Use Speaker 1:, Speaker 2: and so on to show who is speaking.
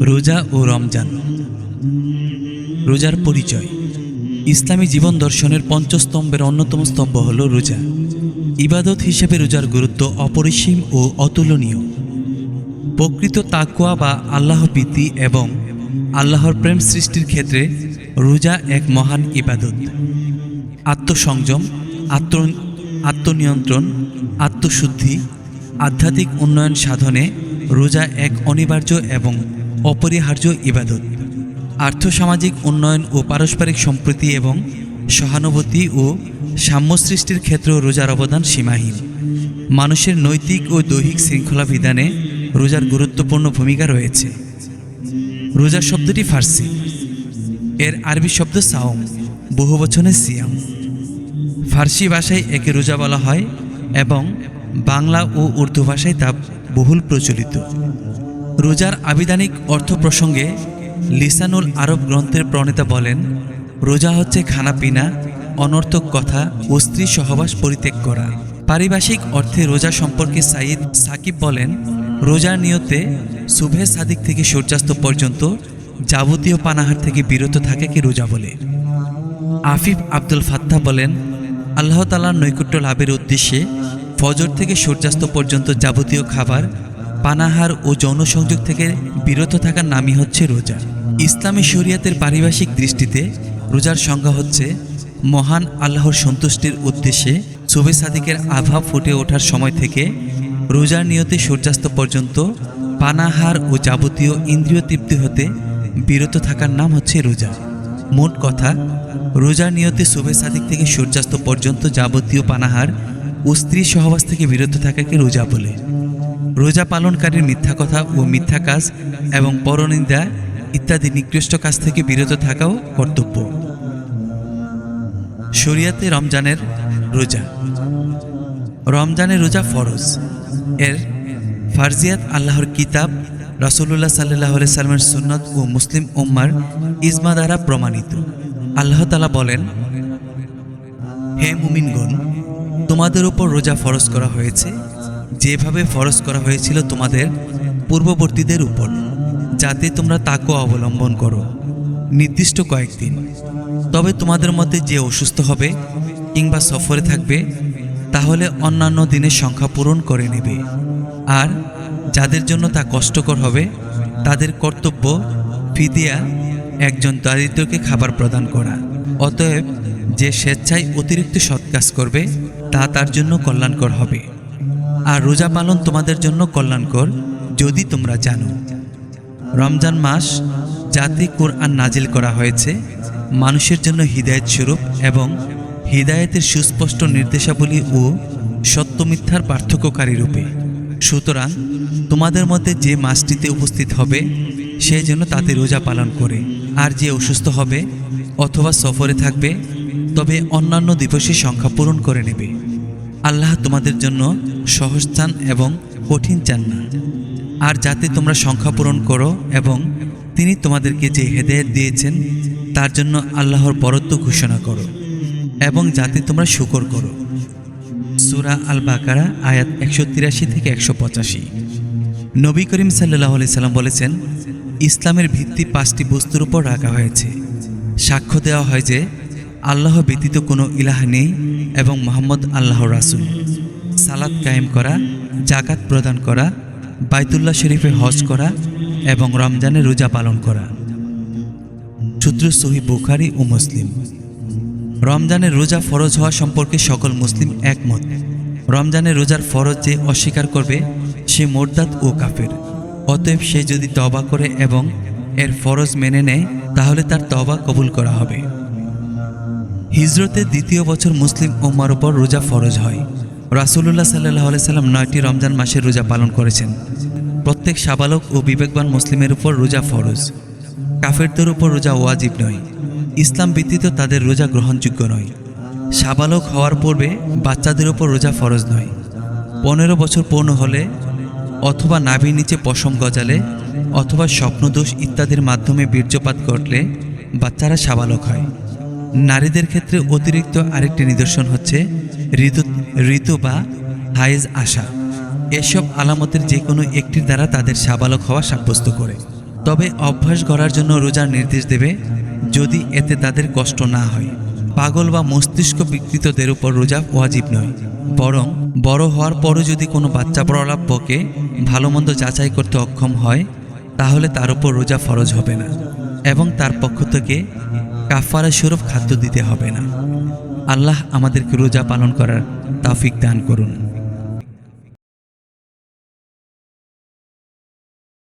Speaker 1: রোজা ও রমজান। রোজার পরিচয়। ইসলামী জীবন দর্শনের পঞ্চস্তম্ভের অন্যতম স্তম্ভ হল রোজা। ইবাদত হিসেবে রোজার গুরুত্ব অপরিসীম ও অতুলনীয়। প্রকৃত তাকুয়া বা আল্লাহ প্রীতি এবং আল্লাহর প্রেম সৃষ্টির ক্ষেত্রে রোজা এক মহান ইবাদত। আত্মসংযম, আত্ম, আত্মনিয়ন্ত্রণ, আত্মশুদ্ধি, আধ্যাত্মিক উন্নয়ন সাধনে রোজা এক অনিবার্য এবং অপরিহার্য ইবাদত। আর্থসামাজিক উন্নয়ন ও পারস্পরিক সম্প্রীতি এবং সহানুভূতি ও সাম্য সৃষ্টির ক্ষেত্রেও রোজার অবদান সীমাহীন। মানুষের নৈতিক ও দৈহিক শৃঙ্খলা বিধানে রোজার গুরুত্বপূর্ণ ভূমিকা রয়েছে। রোজা শব্দটি ফার্সি। এর আরবি শব্দ সাওম, বহু বচনে সিয়াম। ফার্সি ভাষায় একে রোজা বলা হয় এবং বাংলা ও উর্দু ভাষায় তা বহুল প্রচলিত। রোজার আবিধানিক অর্থ প্রসঙ্গে লিসানুল আরব গ্রন্থের প্রণেতা বলেন, রোজা হচ্ছে খানাপিনা, অনর্থক কথা ও স্ত্রী সহবাস পরিত্যাগ করা। পারিভাষিক অর্থে রোজা সম্পর্কে সাইদ সাকিব বলেন, রোজার নিয়তে শুভে সাদিক থেকে সূর্যাস্ত পর্যন্ত যাবতীয় পানাহার থেকে বিরত থাকে থাকাকে রোজা বলে। আফিফ আব্দুল ফাত্তা বলেন, আল্লাহ তালার নৈকুট্য লাভের উদ্দেশ্যে ফজর থেকে সূর্যাস্ত পর্যন্ত যাবতীয় খাবার, পানাহার ও যৌন সংযোগ থেকে বিরত থাকার নামই হচ্ছে রোজা। ইসলামী শরিয়াতের পারিভাষিক দৃষ্টিতে রোজার সংজ্ঞা হচ্ছে মহান আল্লাহর সন্তুষ্টির উদ্দেশ্যে সুবে সাদিকের আভা ফুটে ওঠার সময় থেকে রোজার নিয়তে সূর্যাস্ত পর্যন্ত পানাহার ও যাবতীয় ইন্দ্রিয় তৃপ্তি হতে বিরত থাকার নাম হচ্ছে রোজা। মোট কথা, রোজার নিয়তে শুভে সাদিক থেকে সূর্যাস্ত পর্যন্ত যাবতীয় পানাহার ও স্ত্রী সহবাস থেকে বিরত থাকাকে রোজা বলে। রোজা পালনকারীর মিথ্যা কথা ও মিথ্যা কাজ এবং পরনিন্দা ইত্যাদি নিকৃষ্ট কাজ থেকে বিরত থাকাও কর্তব্য। শরিয়াতে রমজানের রোজা। রমজানের রোজা ফরজ। এর ফারজিয়াত আল্লাহর কিতাব রাসূলুল্লাহ সাল্লাহ সাল্লামের সুন্নত ও মুসলিম উম্মার ইজমা দ্বারা প্রমাণিত। আল্লাহ তালা বলেন, হে মুমিনগণ তোমাদের উপর রোজা ফরজ করা হয়েছে। যেভাবে ফরজ করা হয়েছিল তোমাদের পূর্ববর্তীদের উপর, যাতে তোমরা তাকও অবলম্বন করো। নির্দিষ্ট কয়েকদিন। তবে তোমাদের মধ্যে যে অসুস্থ হবে কিংবা সফরে থাকবে, তাহলে অন্যান্য দিনের সংখ্যা পূরণ করে নেবে। আর যাদের জন্য তা কষ্টকর হবে, তাদের কর্তব্য ফিদিয়া একজন দারিদ্রকে খাবার প্রদান করা। অতএব যে স্বেচ্ছায় অতিরিক্ত সৎ কাজ করবে তা তার জন্য কল্যাণকর হবে। আর রোজা পালন তোমাদের জন্য কল্যাণকর, যদি তোমরা জানো। রমজান মাস জাতি কোরআন নাজিল করা হয়েছে, মানুষের জন্য হৃদায়ত স্বরূপ এবং হৃদায়তের সুস্পষ্ট নির্দেশাবলী ও সত্য মিথ্যার পার্থক্যকারী রূপে। সুতরাং তোমাদের মধ্যে যে মাসটিতে উপস্থিত হবে, সে যেন তাতে রোজা পালন করে। আর যে অসুস্থ হবে অথবা সফরে থাকবে, তবে অন্যান্য দিবসের সংখ্যা পূরণ করে নেবে। আল্লাহ তোমাদের জন্য সহজ চান এবং কঠিন চান না। আর যাতে তোমরা সংখ্যা পূরণ করো এবং তিনি তোমাদেরকে যে হেদায়ত দিয়েছেন, তার জন্য আল্লাহর বরত্ব ঘোষণা করো এবং যাতে তোমরা শুকর করো। সুরা আল বাকারা আয়াত একশো তিরাশি থেকে একশো পঁচাশি। নবী করিম সাল্লাহ সাল্লাম বলেছেন, ইসলামের ভিত্তি পাঁচটি বস্তুর উপর রাখা হয়েছে। সাক্ষ্য দেওয়া হয় যে আল্লাহ ব্যতীত কোনো ইলাহ নেই এবং মোহাম্মদ আল্লাহ রাসুল। সালাদ কায়েম করা জাকাত প্রদান করা, বাইতুল্লাহ শরীফে হজ করা এবং রমজানে রোজা পালন করা। সূত্র সহি বুখারি ও মুসলিম। রমজানে রোজা ফরজ হওয়া সম্পর্কে সকল মুসলিম একমত। রমজানে রোজার ফরজ যে অস্বীকার করবে, সে মোরদাত ও কাফের। অতএব সে যদি তবা করে এবং এর ফরজ মেনে নেয়, তাহলে তার তবা কবুল করা হবে। হিজরতের দ্বিতীয় বছর মুসলিম ওম্মার উপর রোজা ফরজ হয়। রাসুলুল্লাহ সাল্লাহ সাল্লাম নয়টি রমজান মাসের রোজা পালন করেছেন। প্রত্যেক সাবালক ও বিবেকবান মুসলিমের উপর রোজা ফরজ। কাফেরদের উপর রোজা ওয়াজিব নয়। ইসলাম ব্যতীত তাদের রোজা গ্রহণযোগ্য নয়। সাবালক হওয়ার পূর্বে বাচ্চাদের উপর রোজা ফরজ নয়। পনেরো বছর পূর্ণ হলে অথবা নাভির নিচে পশম গজালে অথবা স্বপ্নদোষ ইত্যাদির মাধ্যমে বীর্যপাত ঘটলে বাচ্চারা সাবালক হয়। নারীদের ক্ষেত্রে অতিরিক্ত আরেকটি নিদর্শন হচ্ছে ঋতু ঋতু বা হাইজ আসা এসব আলামতের যে কোনো একটির দ্বারা তাদের সাবালক হওয়া সাব্যস্ত করে। তবে অভ্যাস করার জন্য রোজার নির্দেশ দেবে যদি এতে তাদের কষ্ট না হয়। পাগল বা মস্তিষ্ক বিকৃতদের উপর রোজা ওয়াজিব নয়, বরং বড় হওয়ার পরও যদি কোনো বাচ্চা প্রলাপ বকে ভালো মন্দ যাচাই করতে অক্ষম হয়, তাহলে তার উপর রোজা ফরজ হবে না। এবং তার পক্ষ থেকে কাফারা স্বরূপ খাদ্য দিতে হবে না। আল্লাহ আমাদেরকে রোজা পালন করার তাফিক দান করুন।